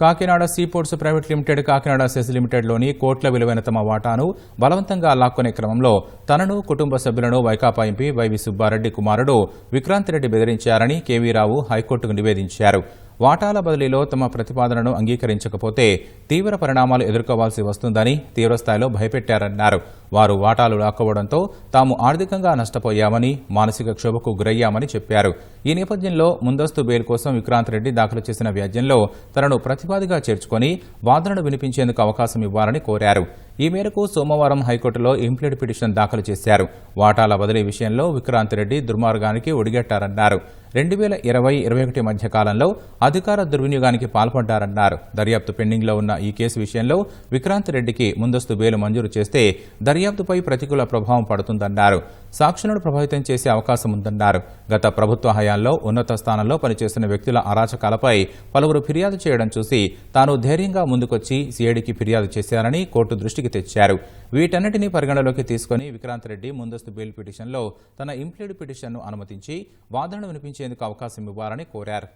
Kakinada seaports private limited Kakinada SEZ లిమిటెడ్లోని కోట్ల విలువైన తమ వాటాను బలవంతంగా లాక్కునే క్రమంలో తనను కుటుంబ సభ్యులను వైకాపా ఎంపీ వైవి సుబ్బారెడ్డి కుమారుడు విక్రాంత్ రెడ్డి బెదిరించారని కేవీ రావు హైకోర్టుకు నివేదించారు. వాటాల బదిలీలో తమ ప్రతిపాదనను అంగీకరించకపోతే తీవ్ర పరిణామాలు ఎదుర్కోవాల్సి వస్తుందని తీవ్రస్థాయిలో భయపెట్టారన్నారు. వారు వాటాలు లాక్కోవడంతో తాము ఆర్థికంగా నష్టపోయామని మానసిక క్షోభకు గురయ్యామని చెప్పారు. ఈ నేపథ్యంలో ముందస్తు బెయిల్ కోసం విక్రాంత్ రెడ్డి దాఖలు చేసిన వ్యాజ్యంలో తనను ప్రతివాదిగా చేర్చుకొని వాదనను వినిపించేందుకు అవకాశం ఇవ్వాలని కోరారు. ఈ మేరకు సోమవారం హైకోర్టులో ఇంప్లీడ్ పిటిషన్ దాఖలు చేశారు. వాటాల బదిలీ విషయంలో విక్రాంత్ రెడ్డి దుర్మార్గానికి ఒడిగట్టారన్నారు. రెండు వేల ఇరవై ఇరవై ఒకటి మధ్య కాలంలో అధికార దుర్వినియోగానికి పాల్పడ్డారన్నారు. దర్యాప్తు పెండింగ్లో ఉన్న ఈ కేసు విషయంలో విక్రాంత్ రెడ్డికి ముందస్తు బెయిల్ మంజూరు చేస్తే దర్యాప్తుపై ప్రతికూల ప్రభావం పడుతుందన్నారు. సాక్షులను ప్రభావితం చేసే అవకాశం ఉందన్నారు. గత ప్రభుత్వ హయాంలో ఉన్నత స్థానంలో పనిచేస్తున్న వ్యక్తుల అరాచకాలపై పలువురు ఫిర్యాదు చేయడం చూసి తాను ధైర్యంగా ముందుకొచ్చి సీఐడికి ఫిర్యాదు చేశారని కోర్టు దృష్టికి తెచ్చారు. వీటన్నిటినీ పరిగణలోకి తీసుకుని విక్రాంత్ రెడ్డి ముందస్తు బెయిల్ పిటిషన్లో తన ఇంప్లీడ్ పిటిషన్ను అనుమతించి వాదనను వినిపించేందుకు అవకాశం ఇవ్వాలని కోరారు